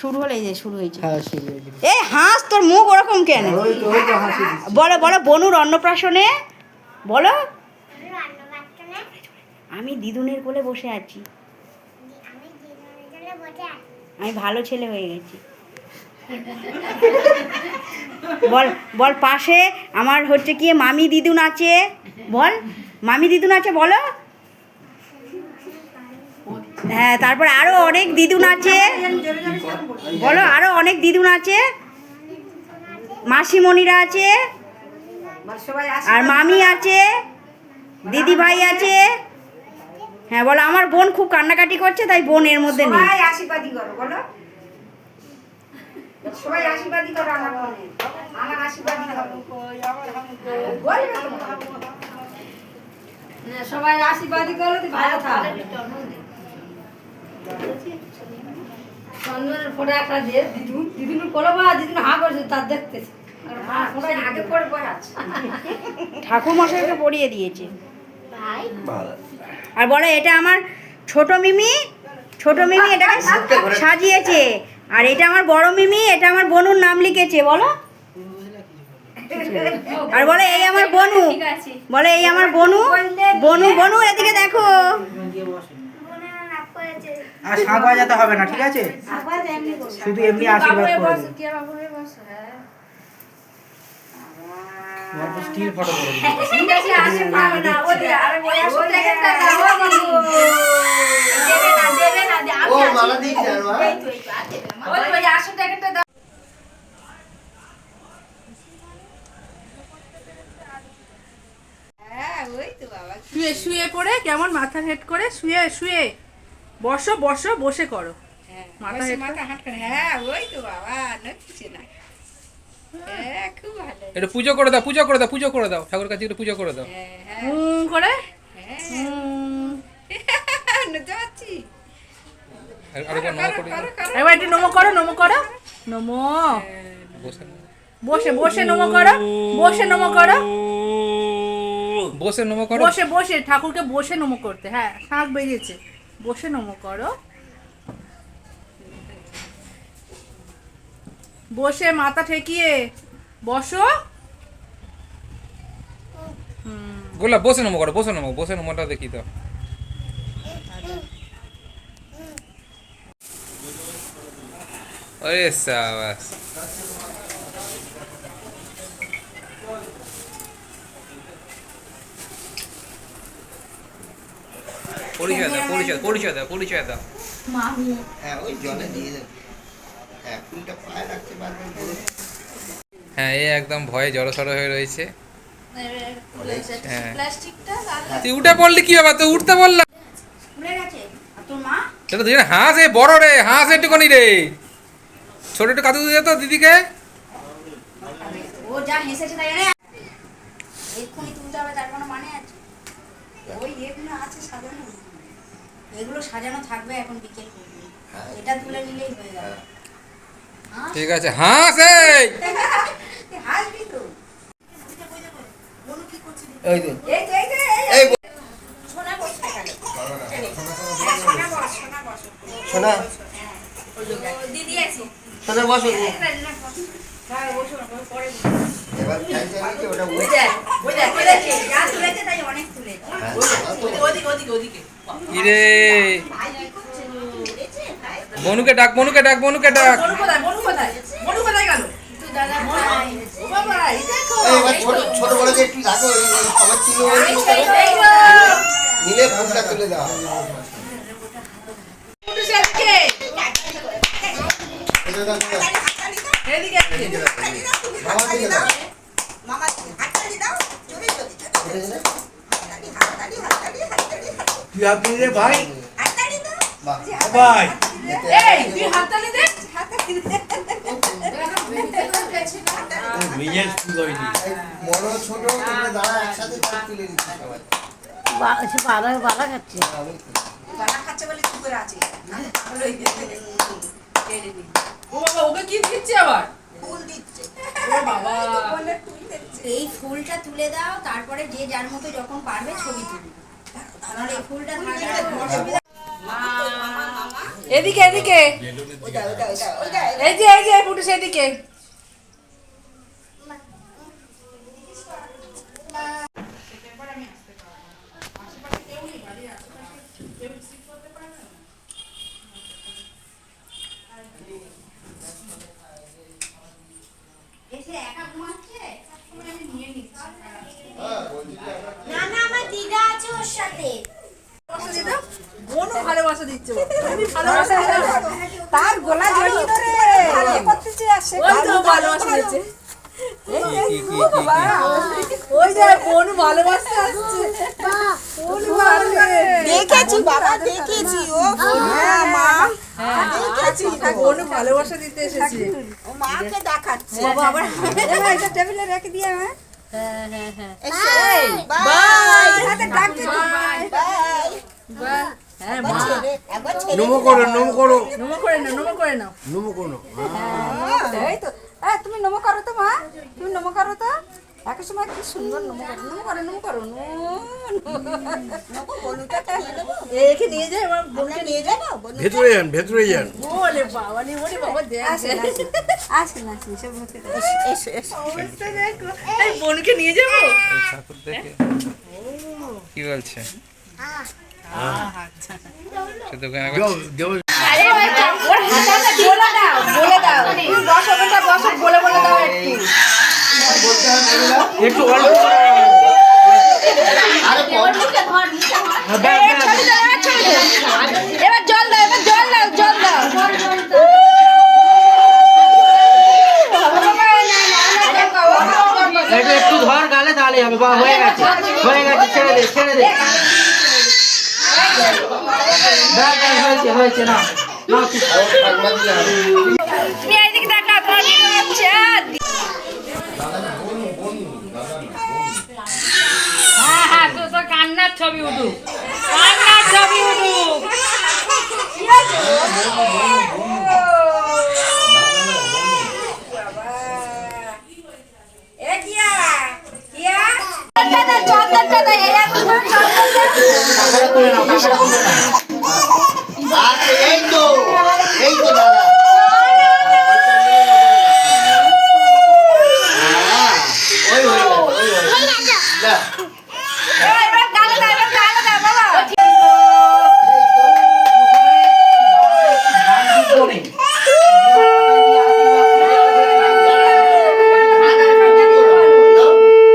শুরু হলে যে শুরু হয়েছে। হ্যাঁ এই হাঁস তোর মুখ ওরকম কেন? বলো বলো বনুর অন্নপ্রাশনে। বলো। আমি দিদুনের কোলে বসে আছি আমি বসে আছি। আমি ভালো ছেলে হয়ে গেছি। বল বল পাশে আমার হচ্ছে কি মামি দিদুন আছে। বল মামি দিদুন আছে বলো। হ্যাঁ তারপর আরও অনেক দিদুন আছে। বলো আরও অনেক দিদুন আছে। মাসিমণিরা আছে। আর মামি আছে। দিদি ভাই আছে। হ্যাঁ বলো আমার বোন খুব কান্নাকাটি করছে তাই বোন এর মধ্যে নেই। সবাই আশীর্বাদই করো বলো। সবাই আশীর্বাদই করো আমার মনে আমার আশীর্বাদই করো। সবাই আশীর্বাদই করো ভালো থাক। চন্দনের ফোটা একটা দিয়ে দিদুন দিদুন বা দিদুন হা করছে তার দেখতেছি। আর মা আগে পরে বয়ে আছে ঠাকুর মশাইকে পরিয়ে দিয়েছে। আর বলে এটা আমার ছোট মিমি ছোট মিমি এটাকে সাজিয়েছে। আর এটা আমার বড় মিমি এটা আমার বনুর নাম লিখেছে বলো। আর বলে এই আমার বনু বলে এই আমার বনু বনু বনু এদিকে দেখো। আর শাঁখ বাজাতে হবে না ঠিক আছে? শুধু এমনি আশীর্বাদ করে হয়ে। হ্যাঁ স্টিল ফটো করে শুয়ে শুয়ে পড়ে কেমন মাথা হেড করে? শুয়ে শুয়ে। বসো বসো বসে করো। মাথা মাথা হাত করে হ্যাঁ ওই তো বাবা না। হ্যাঁ খুব এটা পুজো করে দাও পুজো করে দাও পুজো করে দাও। ঠাকুর কাছে একটু পুজো করে দাও। হুম করে? হ্যাঁ। একবার একটু নমো করো নমো করো। নমো। বসে। বসে বসে নমো করো বসে নমো করো। বসে নমো করো। বসে বসে ঠাকুরকে বসে নমো করতে। হ্যাঁ শাঁখ বেরিয়েছে। বসে নমো করো। বসে মাথা ঠেকিয়ে বসো। গোলা, বসে নমো করো, বসে নমো, বসে নমোটা দেখি তো। আরে সাবাস। পরিচয় দাও পরিচয় পরিচয় দাও পরিচয় দাও। হ্যাঁ ওই জলে দিয়ে দেবে। হ্যাঁ ফুলটা পায়ে রাখতে পারবেন হ্যাঁ এই একদম ভয়ে জড়সড় হয়ে রয়েছে। হ্যাঁ। তুই উঠে পড়লি কি ব্যাপার তুই উঠতে বললাম সেটা হাঁস এ বড় রে হাঁস একটুখানি রে। ছোট একটু কাতু দিয়ে তো দিদিকে। ও যা হেসেছে তাই জানে এক্ষুনি তুলতে হবে তার কোনো মানে আছে? ওই এগুলো আছে সাজানো। এগুলো সাজানো থাকবে এখন বিকেল এটা তুলে নিলেই হয়ে ঠিক আছে। হাঁস এই হাসবি তো। এই তো এই এই সোনা বসতে সোনা দিদি আছে। সোনা বসো। এবার ফ্যান চালিয়েছে ওটা ওই দেখ ওই দেখ তুলেছে যা তুলেছে তাই অনেক ইরে ডাক বনুকে ডাক বনুকে ডাক মনু মনু মনু ছোট বড় একটু এই সবার তো নিলে ফোনটা তুলে দাও মনু সেদিকে তুলে দাও, তুলে দাও। এদিকে মামা দিকে দাও তুলে দিলে? তুই আপনি রে ভাই বাহ। ভাই এতে এই তুই হাততালি দে নিজের স্কুল হয়নি এই বড় ছোট তোমরা দাঁড়া একসাথে সব তুলে নিচ্ছি সবাই আমি বালা খাচ্ছে বলে ও বাবা ওকে কি দিচ্ছে আবার? ফুল দিচ্ছে। ও বাবা। এই ফুলটা তুলে দাও তারপরে যে যার মতো যখন পারবে ছবি তুলবে। এদিকে এদিকে। এই যে এই যে পুটু সেদিকে এসে একা ঘুমাচ্ছে? আমি নিয়ে নিচ্ছি না না আমার দিদা আছে ওর সাথে বোনও ভালোবাসা দিচ্ছে আমি ভালোবাসা তার গলা জড়িয়ে ধরে। করতেছে আর সে ওই তো ভালোবাসা দিচ্ছে। কি কি কি কি ওই যে বোন ভালোবাসা আসছে। দেখেছি বাবা দেখেছি। ও হ্যাঁ মা। দেখেছি বোন ভালোবাসা দিতে এসেছে? মাকে দেখাচ্ছে। বাবা। আবার এবার এটা টেবিলে রেখে দিয়ে হ্যাঁ হ্যাঁ হ্যাঁ হ্যাঁ বাই বাই হাতে ডাক দে বাই বাই বাহ। হ্যাঁ মা একবার ছেড়ে নমো করো নমো করো। নমো করে নাও নমো করে নাও। নমো করো। এই তো এই তুমি নমো করো তো মা। তুমি নমো করো তো। এক সময় কি সুন্দর নমো করো নমো করো নমো করো একে নিয়ে যাই আমার আমরা নিয়ে যাব বলু ভেতরে যান ভেতরে যান। বলে বাবা রে ওরে বাবা আসেন আসেন। আসেন আসেন সব মুখে এসো এসো অবস্থা দেখো। এই বোনকে নিয়ে যাব? ঠাকুর দেখে। কি বলছে? দোকানে যাও বলে দাও একটু একটু ধর গালে তাহলে হবে বা হয়ে গেছে। হয়ে গেছে, ছেড়ে দে ছেড়ে দে। ব্যাস, হয়েছে হয়েছে না না তুই ঠাকুমা দিলে হবে। তুমি এইদিকে দেখো তোমার ভিডিও হচ্ছে হ্যাঁ হ্যাঁ তো তো কান্নার ছবি উঠুক কান্নার ছবি উঠুক এ কিয়া কিয়া চন্দনটা দাও এই এখন কাকারে তুলে নাও কাকারে তুলে নাও আচ্ছা, এই তো এই তো দাদা হ্যাঁ, ওই হয়ে গেছে, ওই হয়ে গেছে। যা। এবার গালে দাও এবার গালে দাও বাবা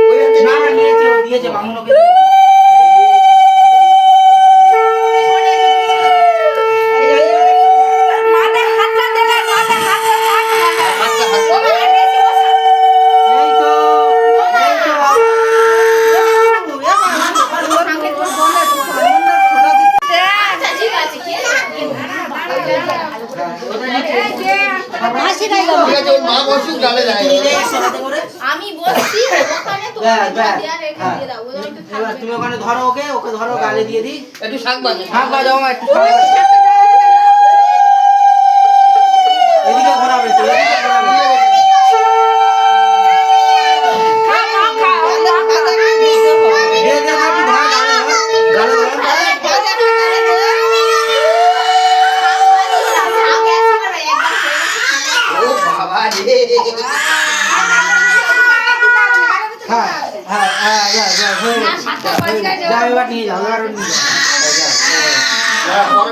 ওই হাতে না না নিয়েছে ও দিয়েছে বামুনকে মাথায় হাতটা দেবে মাথায় হাতটা হাতটা হাতটা এই তো এই তো ঠিক আছে ওর মা বসুক ডালে যায় আমি বলছি ওখানে তো ব্যাস ব্যাস দেয়া রেখে হ্যাঁ। দিয়ে দাও ওদের একটু এবার তুমি ওখানে ধরো ওকে ওকে ধরো গালে দিয়ে দিই। একটু শাক বাজ বাজাও একটু শাক বাজাও। এদিকে যাও এবার নিয়ে যাও এবার নিয়ে যাও হ্যাঁ, পরে